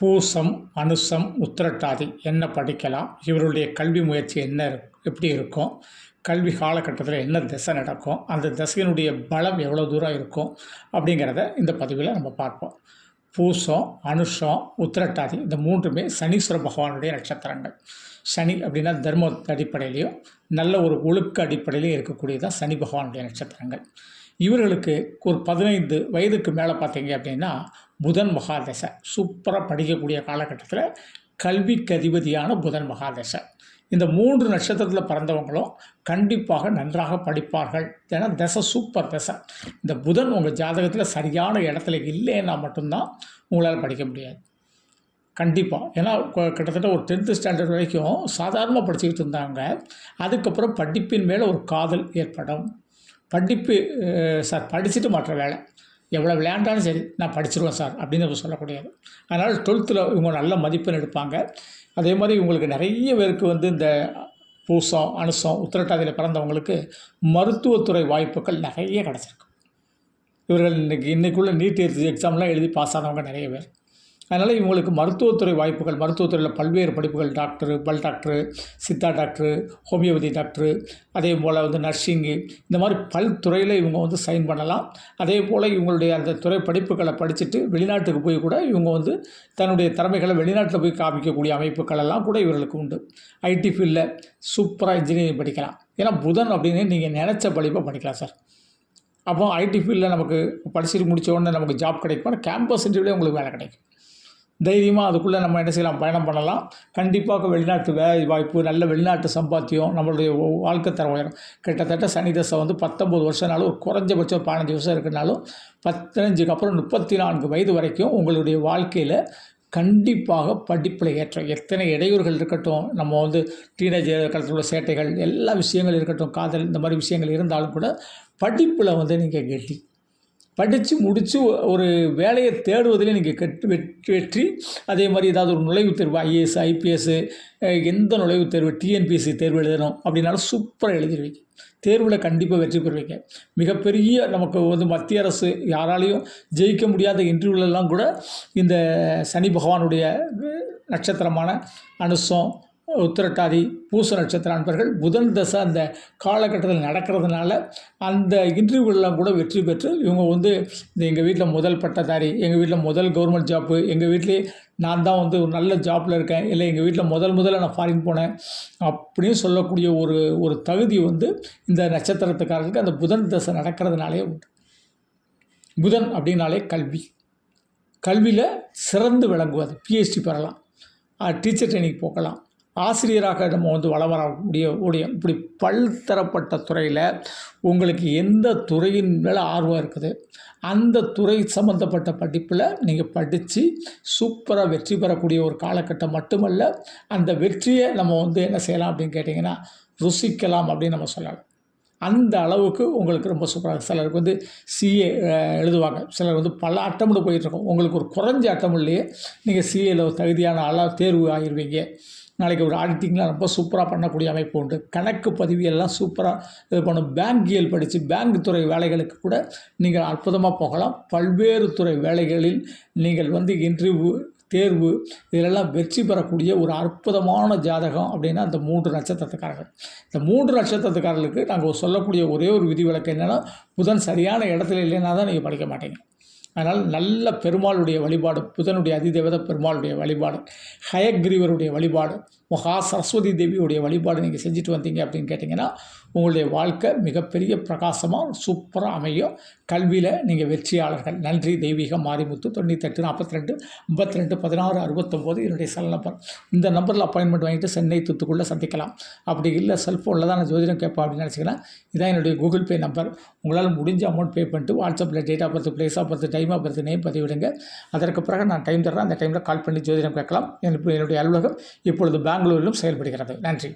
பூசம் அனுசம் உத்திரட்டாதி என்ன படிக்கலாம்? இவருடைய கல்வி முயற்சி என்ன எப்படி இருக்கும்? கல்வி காலகட்டத்தில் என்ன திசை நடக்கும்? அந்த திசையினுடைய பலம் எவ்வளோ தூரம் இருக்கும்? அப்படிங்கிறத இந்த பதிவில் நம்ம பார்ப்போம். பூசம் அனுஷம் உத்திரட்டாதி இந்த மூன்றுமே சனீஸ்வர பகவானுடைய நட்சத்திரங்கள். சனி அப்படின்னா தர்ம அடிப்படையிலையும் நல்ல ஒரு ஒழுக்க அடிப்படையிலையும் இருக்கக்கூடியதான் சனி பகவானுடைய நட்சத்திரங்கள். இவர்களுக்கு ஒரு பதினைந்து வயதுக்கு மேலே பார்த்தீங்க அப்படின்னா புதன் மகாதசை. சூப்பராக படிக்கக்கூடிய காலகட்டத்தில் கல்விக்கு அதிபதியான புதன் மகாதசை. இந்த மூன்று நட்சத்திரத்தில் பிறந்தவங்களும் கண்டிப்பாக நன்றாக படிப்பார்கள். ஏன்னா தசை சூப்பர் தசை. இந்த புதன் உங்கள் ஜாதகத்தில் சரியான இடத்துல இல்லைன்னா மட்டும்தான் உங்களால் படிக்க முடியாது. கண்டிப்பாக ஏன்னா கிட்டத்தட்ட ஒரு டென்த்து ஸ்டாண்டர்ட் வரைக்கும் சாதாரணமாக படிச்சுக்கிட்டு இருந்தாங்க. அதுக்கப்புறம் படிப்பின் மேலே ஒரு காதல் ஏற்படும். படிப்பு சார் படிச்சுட்டு மாற்ற வேலை. எவ்வளோ விளையாண்டாலும் சரி நான் படிச்சிருவேன் சார் அப்படின்னு நம்ம சொல்லக்கூடியது அதனால் டுவெல்த்தில் இவங்க நல்ல மதிப்பெண் எடுப்பாங்க. அதே மாதிரி இவங்களுக்கு நிறைய பேருக்கு வந்து இந்த பூசம் அனுசம் உத்திரட்டாதியில் பிறந்தவங்களுக்கு மருத்துவத்துறை வாய்ப்புகள் நிறைய கிடச்சிருக்கு. இவர்கள் இன்றைக்கி இன்றைக்குள்ளே நீட் எக்ஸாம்லாம் எழுதி பாஸ் ஆனவங்க நிறைய பேர். அதனால் இவங்களுக்கு மருத்துவத்துறை வாய்ப்புகள் மருத்துவத்துறையில் பல்வேறு படிப்புகள் டாக்டரு பல் doctor Siddha doctor homeopathy doctor அதே போல் வந்து நர்சிங்கு இந்த மாதிரி பல் துறையில் இவங்க வந்து சைன் பண்ணலாம். அதே போல் இவங்களுடைய அந்த துறை படிப்புகளை படிச்சுட்டு வெளிநாட்டுக்கு போய் கூட இவங்க வந்து தன்னுடைய திறமைகளை வெளிநாட்டில் போய் காமிக்கக்கூடிய அமைப்புகள் எல்லாம் கூட இவர்களுக்கு உண்டு. ஐடி ஃபீல்டில் சூப்பராக இன்ஜினியரிங் படிக்கலாம். ஏன்னா புதன் அப்படின்னு நீங்கள் நினச்ச படிப்பை படிக்கலாம் சார். அப்போ ஐடி ஃபீல்டில் நமக்கு படிச்சுட்டு முடித்த உடனே நமக்கு ஜாப் கிடைக்கும்? கேம்பஸ் இன்டர்வியூலே உங்களுக்கு வேலை கிடைக்கும். தைரியமாக அதுக்குள்ளே நம்ம என்ன செய்யலாம்? பயணம் பண்ணலாம். கண்டிப்பாக வெளிநாட்டு வேலை வாய்ப்பு நல்ல வெளிநாட்டு சம்பாத்தியம் நம்மளுடைய வாழ்க்கை தரம் உயரும் கிட்டத்தட்ட சனி தசை வந்து பத்தொம்பது வருஷம்னாலும் ஒரு குறைஞ்சபட்சம் பதினஞ்சு வருஷம் இருக்குனாலும் பதினஞ்சுக்கு அப்புறம் முப்பத்தி நான்கு வயது வரைக்கும் உங்களுடைய வாழ்க்கையில் கண்டிப்பாக படிப்பில் ஏற்றம். எத்தனை இடையூறுகள் இருக்கட்டும் நம்ம வந்து டீனேஜர் காலத்தில் உள்ள சேட்டைகள் எல்லா விஷயங்கள் இருக்கட்டும் காதல் இந்த மாதிரி விஷயங்கள் இருந்தாலும் கூட படிப்பில் வந்து நீங்கள் கெட்டி. படித்து முடித்து ஒரு வேலையை தேடுவதில் நீங்கள் கெட்டு வெற்றி வெற்றி. அதே மாதிரி ஏதாவது ஒரு நுழைவுத் தேர்வு ஐஏஎஸ் ஐபிஎஸ்ஸு எந்த நுழைவுத் தேர்வு டிஎன்பிஎஸ்சி தேர்வு எழுதணும் அப்படின்னாலும் சூப்பராக எழுதிடுவீங்க தேர்வில் கண்டிப்பாக வெற்றி பெறுவீங்க. மிகப்பெரிய நமக்கு வந்து மத்திய அரசு யாராலையும் ஜெயிக்க முடியாத இன்டர்வியூலெல்லாம் கூட இந்த சனி பகவானுடைய நட்சத்திரமான அனுசம் உத்திரட்டாதி பூச நட்சத்திர அன்பர்கள் புதன் தசை அந்த காலகட்டத்தில் நடக்கிறதுனால அந்த இன்டர்வியூலாம் கூட வெற்றி பெற்று இவங்க வந்து இந்த எங்கள் வீட்டில் முதல் பட்டதாரி எங்கள் வீட்டில் முதல் கவர்மெண்ட் ஜாப்பு எங்கள் வீட்டிலே நான் தான் வந்து ஒரு நல்ல ஜாப்பில் இருக்கேன் இல்லை எங்கள் வீட்டில் முதல் முதல்ல நான் ஃபாரின் போனேன் அப்படின்னு சொல்லக்கூடிய ஒரு ஒரு தகுதி வந்து இந்த நட்சத்திரத்துக்காரர்களுக்கு அந்த புதன் தசை நடக்கிறதுனாலே உண்டு. புதன் அப்படின்னாலே கல்வி. கல்வியில் சிறந்து விளங்குவது பிஹெச்டி பெறலாம். டீச்சர் ட்ரைனிங் போகலாம் ஆசிரியராக நம்ம வந்து வளம் வர முடிய முடியும் இப்படி பல்தரப்பட்ட துறையில் உங்களுக்கு எந்த துறையின் மேலே ஆர்வம் இருக்குது? அந்த துறை சம்மந்தப்பட்ட படிப்பில் நீங்கள் படித்து சூப்பராக வெற்றி பெறக்கூடிய ஒரு காலகட்டம் மட்டுமல்ல அந்த வெற்றியை நம்ம வந்து என்ன செய்யலாம் அப்படின்னு கேட்டிங்கன்னா ருசிக்கலாம் அப்படின்னு நம்ம சொல்லலாம். அந்த அளவுக்கு உங்களுக்கு ரொம்ப சூப்பராக சிலருக்கு வந்து சிஏ எழுதுவாங்க. சிலர் வந்து பல அட்டம்னு போயிட்டுருக்கோம் உங்களுக்கு ஒரு குறைஞ்ச அட்டம்லேயே நீங்கள் சிஏல தகுதியான அளவு தேர்வு ஆகிருவீங்க. நாளைக்கு ஒரு ஆடிட்டிங்லாம் ரொம்ப சூப்பராக பண்ணக்கூடிய அமைப்பு உண்டு. கணக்கு பதிவியெல்லாம் சூப்பராக இது பண்ணும். பேங்கியல் படித்து பேங்க் துறை வேலைகளுக்கு கூட நீங்கள் அற்புதமாக போகலாம். பல்வேறு துறை வேலைகளில் நீங்கள் வந்து இன்டர்வியூ தேர்வு இதிலெல்லாம் வெற்றி பெறக்கூடிய ஒரு அற்புதமான ஜாதகம் அப்படின்னா அந்த மூன்று நட்சத்திரத்துக்காரர்கள். இந்த மூன்று நட்சத்திரத்துக்காரர்களுக்கு நாங்கள் சொல்லக்கூடிய ஒரே ஒரு விதிவிலக்கு என்னென்னா புதன் சரியான இடத்துல இல்லைன்னா தான் நீங்கள் படிக்க மாட்டீங்க. அதனால் நல்ல பெருமாளுடைய வழிபாடு புதனுடைய அதிதேவத பெருமாளுடைய வழிபாடு ஹயக்ரீவருடைய வழிபாடு மகா சரஸ்வதி தேவியுடைய வழிபாடு நீங்கள் செஞ்சுட்டு வந்தீங்க அப்படின்னு கேட்டிங்கன்னா உங்களுடைய வாழ்க்கை மிகப்பெரிய பிரகாசமாக சூப்பராக அமையும். கல்வியில் நீங்கள் வெற்றியாளர்கள். நன்றி. தெய்வீகம். மாரிமுத்து தொண்ணூத்தெட்டு நாற்பத்தி ரெண்டு ஐம்பத்தி ரெண்டு பதினாறு அறுபத்தொம்போது என்னுடைய செல் நம்பர் இந்த நம்பரில் அப்பாயின்மெண்ட் வாங்கிட்டு சென்னை தூத்துக்குள்ளே சந்திக்கலாம். அப்படி இல்லை செல்ஃபோனில் தான் நான் ஜோதிடம் கேட்பேன் அப்படின்னு நினச்சிக்கலாம் இதான் என்னுடைய கூகுள் பே நம்பர் உங்களால் முடிஞ்ச அமௌண்ட் பே பண்ணிட்டு வாட்ஸ்அப்பில் date of birth place of birth time of birth name பதிவிடுங்க. அதற்கு பிறகு நான் டைம் தர்றேன். அந்த டைமில் கால் பண்ணி ஜோதிடம் கேட்கலாம். என்னுடைய அலுவலகம் இப்பொழுது பெங்களூரிலும் செயல்படுகிறது. நன்றி.